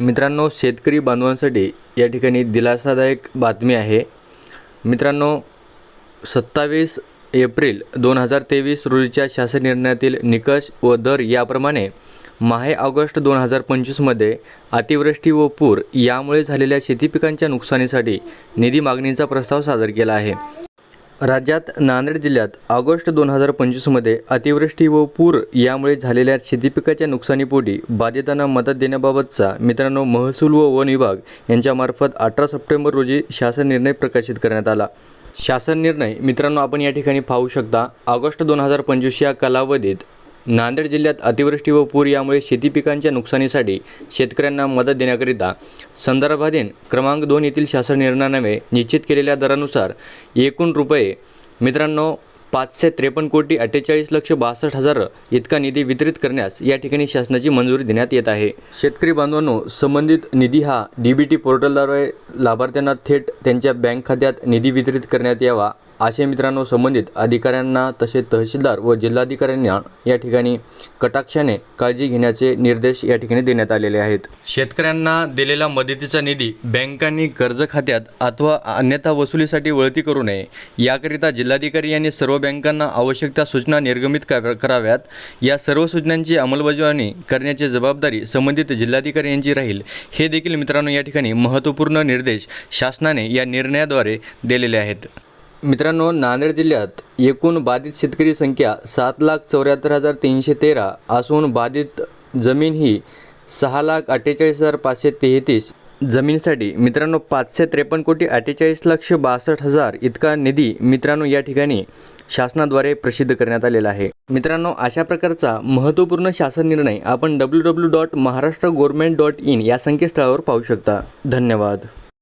मित्रांनो शेतकरी बांधवांसाठी या ठिकाणी दिलासादायक बातमी आहे. मित्रांनो सत्तावीस एप्रिल दोन हजार तेवीस रोजीच्या शासन निर्णयातील निकष व दर याप्रमाणे माहे ऑगस्ट दोन हजार पंचवीसमध्ये अतिवृष्टी व पूर यामुळे झालेल्या शेतीपिकांच्या नुकसानीसाठी निधी मागणीचा प्रस्ताव सादर केला आहे. राज्यात नांदेड जिल्ह्यात ऑगस्ट दोन हजार पंचवीसमध्ये अतिवृष्टी व पूर यामुळे झालेल्या शेतीपिकाच्या नुकसानीपोटी बाधितांना मदत देण्याबाबतचा मित्रांनो महसूल व वन विभाग यांच्यामार्फत अठरा सप्टेंबर रोजी शासन निर्णय प्रकाशित करण्यात आला. शासन निर्णय मित्रांनो आपण या ठिकाणी पाहू शकता. ऑगस्ट दोन हजार पंचवीस या कालावधीत नांदेड जिल्ह्यात अतिवृष्टी व पूर यामुळे शेती पिकांच्या नुकसानीसाठी शेतकऱ्यांना मदत देण्याकरिता संदर्भाधीन क्रमांक दोन येथील शासन निर्णयाने निश्चित केलेल्या दरानुसार एकूण रुपये मित्रांनो पाचशे त्रेपन्न कोटी अठ्ठेचाळीस लक्ष बासष्ट हजार इतका निधी वितरित करण्यास या ठिकाणी शासनाची मंजुरी देण्यात येत आहे. शेतकरी बांधवांनो संबंधित निधी हा डी बी टी पोर्टलद्वारे लाभार्थ्यांना थेट त्यांच्या बँक खात्यात निधी वितरित करण्यात यावा. असे मित्रांनो संबंधित अधिकाऱ्यांना तसेच तहसीलदार व जिल्हाधिकाऱ्यांना या ठिकाणी कटाक्षाने काळजी घेण्याचे निर्देश या ठिकाणी देण्यात आलेले आहेत. शेतकऱ्यांना दिलेला मदतीचा निधी बँकांनी कर्ज खात्यात अथवा अन्यथा वसुलीसाठी वळती करू नये. याकरिता जिल्हाधिकारी यांनी सर्व बँकांना आवश्यक त्या सूचना निर्गमित कराव्यात. या सर्व सूचनांची अंमलबजावणी करण्याची जबाबदारी संबंधित जिल्हाधिकारी यांची राहील. हे देखील मित्रांनो या ठिकाणी महत्त्वपूर्ण निर्देश शासनाने या निर्णयाद्वारे दिलेले आहेत. मित्रांनो नांदेड जिल्ह्यात एकूण बाधित शेतकरी संख्या सात लाख चौऱ्याहत्तर हजार तीनशे तेरा असून बाधित जमीन ही सहा लाख अठ्ठेचाळीस हजार पाचशे तेहतीस जमीनसाठी. मित्रांनो पाचशे त्रेपन्न कोटी अठ्ठेचाळीस लक्ष बासष्ट हजार इतका निधी मित्रांनो या ठिकाणी शासनाद्वारे प्रसिद्ध करण्यात आलेला आहे. मित्रांनो अशा प्रकारचा महत्त्वपूर्ण शासन निर्णय आपण W W dot Maharashtra government dot in या संकेतस्थळावर पाहू शकता. धन्यवाद.